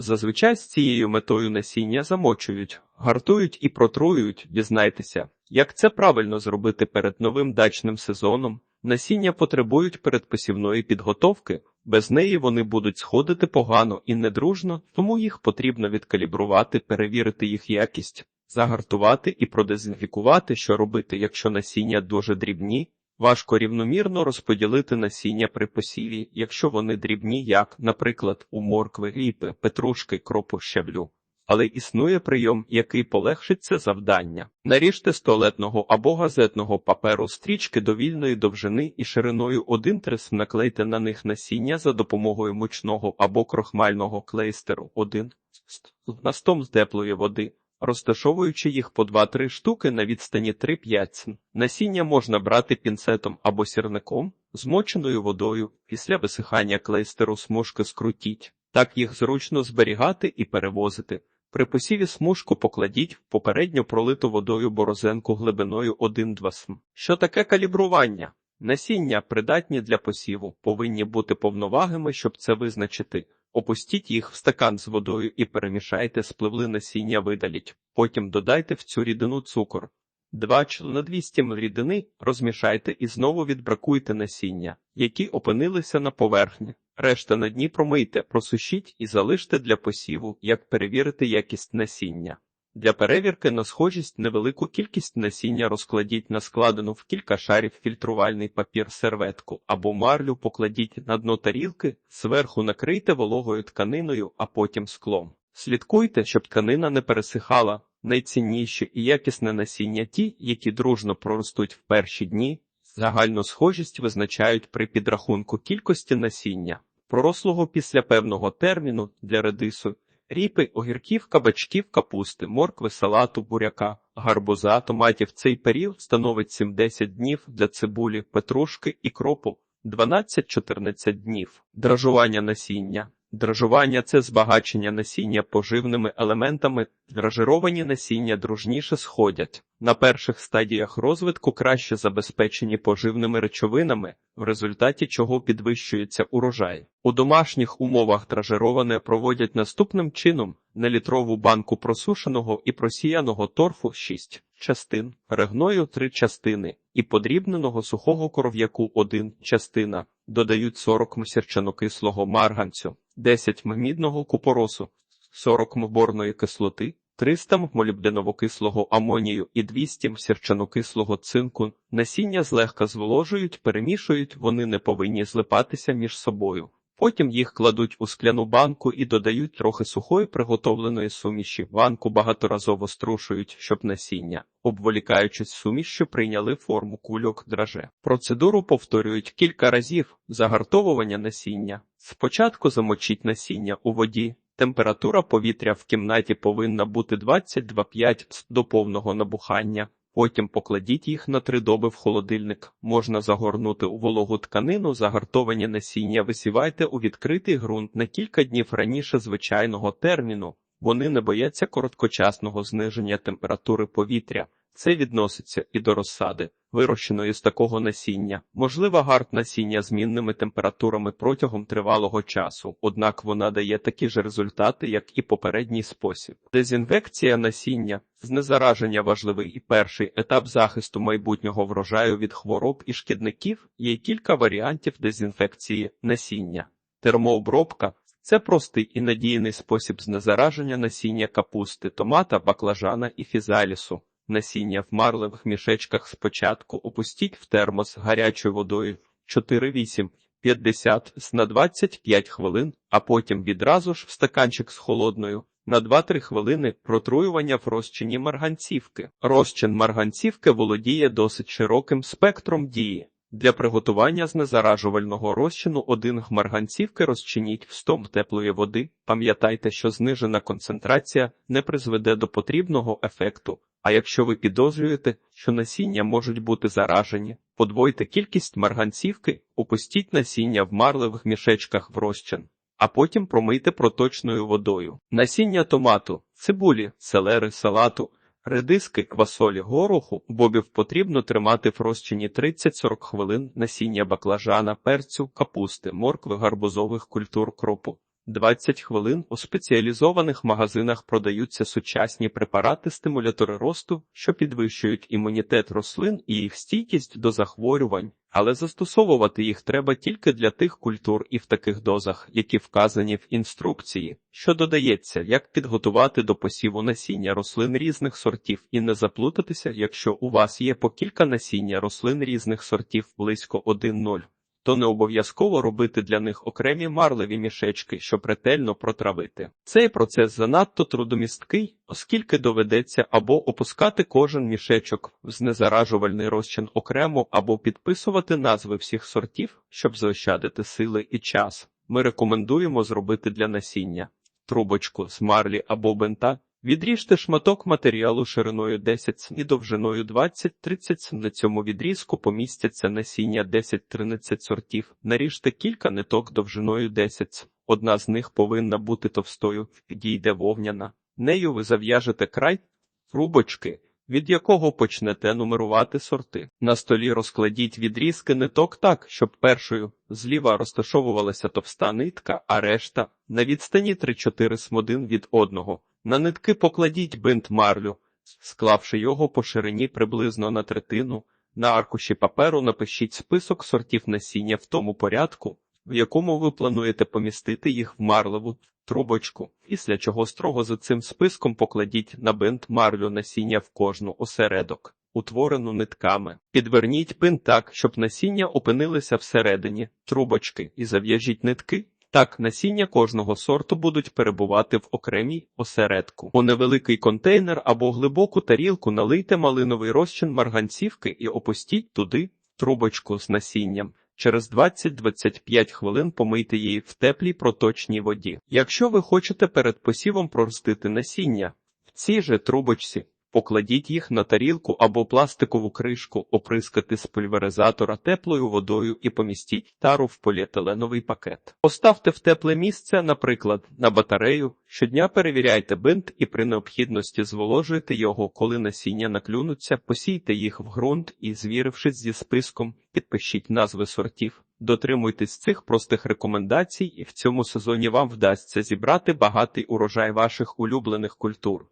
Зазвичай з цією метою насіння замочують, гартують і протруюють, дізнайтеся, як це правильно зробити перед новим дачним сезоном. Насіння потребують передпосівної підготовки, без неї вони будуть сходити погано і недружно, тому їх потрібно відкалібрувати, перевірити їх якість, загартувати і продезінфікувати, що робити, якщо насіння дуже дрібні. Важко рівномірно розподілити насіння при посіві, якщо вони дрібні, як, наприклад, у моркви, ріпи, петрушки, кропу, щавлю. Але існує прийом, який полегшить це завдання. Наріжте з туалетного або газетного паперу стрічки довільної довжини і шириною 1 трес наклейте на них насіння за допомогою мучного або крохмального клейстеру 1 настом з теплої води, розташовуючи їх по 2-3 штуки на відстані 3-5 см. Насіння можна брати пінцетом або сірником, змоченою водою. Після висихання клейстеру смужки скрутіть. Так їх зручно зберігати і перевозити. При посіві смужку покладіть в попередньо пролиту водою борозенку глибиною 1-2 см. Що таке калібрування? Насіння, придатні для посіву, повинні бути повновагими, щоб це визначити. Опустіть їх в стакан з водою і перемішайте, спливли насіння видаліть. Потім додайте в цю рідину цукор. 2 на 200 мл рідини розмішайте і знову відбракуйте насіння, які опинилися на поверхні. Решта на дні промийте, просушіть і залиште для посіву, як перевірити якість насіння. Для перевірки на схожість невелику кількість насіння розкладіть на складену в кілька шарів фільтрувальний папір серветку або марлю покладіть на дно тарілки, зверху накрийте вологою тканиною, а потім склом. Слідкуйте, щоб тканина не пересихала. Найцінніші і якісне насіння ті, які дружно проростуть в перші дні, загальну схожість визначають при підрахунку кількості насіння, пророслого після певного терміну для редису, ріпи, огірків, кабачків, капусти, моркви, салату, буряка, гарбуза, томатів. Цей період становить 7-10 днів для цибулі, петрушки і кропу, 12-14 днів. Дражування насіння. Дражування це збагачення насіння поживними елементами, дражировані насіння дружніше сходять. На перших стадіях розвитку краще забезпечені поживними речовинами, в результаті чого підвищується урожай. У домашніх умовах дражироване проводять наступним чином: на літрову банку просушеного і просіяного торфу 6 частин, регною 3 частини і подрібненого сухого коров'яку 1 частина. Додають 40 м сірчанокислого марганцю, 10 м мідного купоросу, 40 м борної кислоти, 300 м молібденово-кислого амонію і 200 м сірчанокислого цинку. Насіння злегка зволожують, перемішують, вони не повинні злипатися між собою. Потім їх кладуть у скляну банку і додають трохи сухої приготовленої суміші. Банку багаторазово струшують, щоб насіння, обволікаючись сумішю, прийняли форму кульок драже. Процедуру повторюють кілька разів загартовування насіння. Спочатку замочіть насіння у воді. Температура повітря в кімнаті повинна бути 22,5 до повного набухання. Потім покладіть їх на три доби в холодильник. Можна загорнути у вологу тканину, загартовані насіння висівайте у відкритий ґрунт на кілька днів раніше звичайного терміну. Вони не бояться короткочасного зниження температури повітря. Це відноситься і до розсади, вирощеної з такого насіння. Можлива гард насіння змінними температурами протягом тривалого часу, однак вона дає такі ж результати, як і попередній спосіб. Дезінфекція насіння, знезараження важливий і перший етап захисту майбутнього врожаю від хвороб і шкідників, є кілька варіантів дезінфекції насіння. Термообробка це простий і надійний спосіб знезараження насіння капусти, томата, баклажана і фізалісу. Насіння в марливих мішечках спочатку опустіть в термос гарячою водою 4-8, 50 на 25 хвилин, а потім відразу ж в стаканчик з холодною на 2-3 хвилини протруювання в розчині марганцівки. Розчин марганцівки володіє досить широким спектром дії. Для приготування знезаражувального розчину один марганцівки розчиніть в стом теплої води. Пам'ятайте, що знижена концентрація не призведе до потрібного ефекту. А якщо ви підозрюєте, що насіння можуть бути заражені, подвойте кількість марганцівки, опустіть насіння в марливих мішечках в розчин, а потім промийте проточною водою. Насіння томату, цибулі, селери, салату, редиски, квасолі, гороху, бобів потрібно тримати в розчині 30-40 хвилин насіння баклажана, перцю, капусти, моркви, гарбузових культур кропу. 20 хвилин у спеціалізованих магазинах продаються сучасні препарати-стимулятори росту, що підвищують імунітет рослин і їх стійкість до захворювань, але застосовувати їх треба тільки для тих культур і в таких дозах, які вказані в інструкції, що додається, як підготувати до посіву насіння рослин різних сортів і не заплутатися, якщо у вас є по кілька насіння рослин різних сортів близько 1-0 то не обов'язково робити для них окремі марливі мішечки, щоб ретельно протравити. Цей процес занадто трудомісткий, оскільки доведеться або опускати кожен мішечок в знезаражувальний розчин окремо, або підписувати назви всіх сортів, щоб заощадити сили і час. Ми рекомендуємо зробити для насіння трубочку з марлі або бента, Відріжте шматок матеріалу шириною 10 см і довжиною 20-30 см. На цьому відрізку помістяться насіння 10-13 сортів. Наріжте кілька ниток довжиною 10 см. Одна з них повинна бути товстою, підійде вовняна. Нею ви зав'яжете край трубочки, від якого почнете нумерувати сорти. На столі розкладіть відрізки ниток так, щоб першою зліва розташовувалася товста нитка, а решта на відстані 3-4 см один від одного. На нитки покладіть бинт марлю, склавши його по ширині приблизно на третину. На аркуші паперу напишіть список сортів насіння в тому порядку, в якому ви плануєте помістити їх в марлеву трубочку, після чого строго за цим списком покладіть на бинт марлю насіння в кожну осередок, утворену нитками. Підверніть бинт так, щоб насіння опинилися всередині трубочки, і зав'яжіть нитки. Так, насіння кожного сорту будуть перебувати в окремій осередку. У невеликий контейнер або глибоку тарілку налийте малиновий розчин марганцівки і опустіть туди трубочку з насінням. Через 20-25 хвилин помийте її в теплій проточній воді. Якщо ви хочете перед посівом проростити насіння, в цій же трубочці Покладіть їх на тарілку або пластикову кришку, оприскати з пульверизатора теплою водою і помістіть тару в поліетиленовий пакет. Поставте в тепле місце, наприклад, на батарею. Щодня перевіряйте бинт і при необхідності зволожуйте його, коли насіння наклюнуться, посійте їх в ґрунт і, звірившись зі списком, підпишіть назви сортів. Дотримуйтесь цих простих рекомендацій, і в цьому сезоні вам вдасться зібрати багатий урожай ваших улюблених культур.